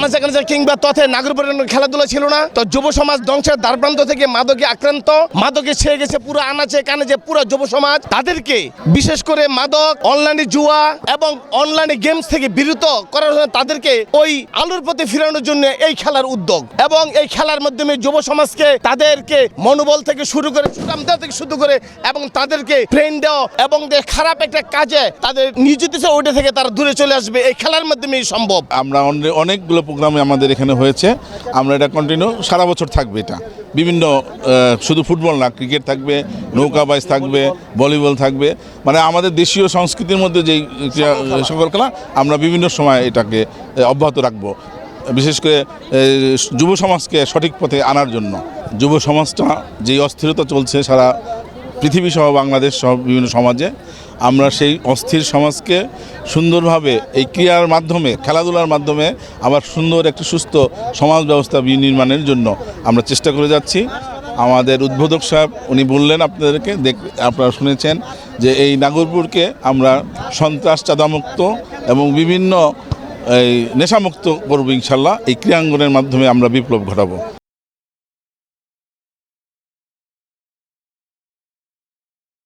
আনাচে কানাচে কিংবা তথে নাগরিক খেলাধুলা ছিল না, তো যুব সমাজ ধ্বংসের দ্বারপ্রান্ত থেকে মাদকে আক্রান্ত। মাদকে ছেয়ে গেছে পুরো আনাচে কানাচে পুরো যুব সমাজ। তাদেরকে বিশেষ করে মাদক, অনলাইনে জুয়া এবং অনলাইনে গেমস থেকে বিরত করার জন্য তাদেরকে ওই আলোর পথে ফেরানোর জন্য এই খেলার উদ্যোগ। এবং এই খেলার মাধ্যমে যুব সমাজকে তাদেরকে মনোবল থেকে শুরু করে থেকে শুরু করে এবং তাদেরকে ট্রেন দেওয়া এবং খারাপ একটা কাজে তাদের নিয়োজিত ওইটা থেকে তারা দূরে চলে আসবে। এই খেলার মাধ্যমেই সম্ভব। আমরা অনে- অনেকগুলো প্রোগ্রামে আমাদের এখানে হয়েছে। আমরা এটা কন্টিনিউ সারা বছর থাকবে এটা। বিভিন্ন শুধু ফুটবল না, ক্রিকেট থাকবে, নৌকা বাইচ থাকবে, ভলিবল থাকবে। মানে আমাদের দেশীয় সংস্কৃতির মধ্যে যেই সকল খেলা, আমরা বিভিন্ন সময় এটাকে অব্যাহত রাখব। বিশেষ করে যুব সমাজকে সঠিক পথে আনার জন্য। যুব সমাজটা যেই অস্থিরতা চলছে সারা পৃথিবী সহ বাংলাদেশ সহ বিভিন্ন সমাজে আমরা সেই অস্থির সমাজকে সুন্দরভাবে এই ক্রিয়ার মাধ্যমে, খেলাধুলার মাধ্যমে আবার সুন্দর একটি সুস্থ সমাজ ব্যবস্থা নির্মাণের জন্য আমরা চেষ্টা করে যাচ্ছি। আমাদের উদ্বোধক সাহেব, উনি বললেন আপনাদেরকে, দেখ, আপনারা শুনেছেন যে এই নাগরপুরকে আমরা সন্ত্রাস চাঁদামুক্ত এবং বিভিন্ন এই নেশামুক্ত করব ইনশাল্লাহ, এই ক্রিয়াঙ্গনের মাধ্যমে আমরা বিপ্লব ঘটাবো।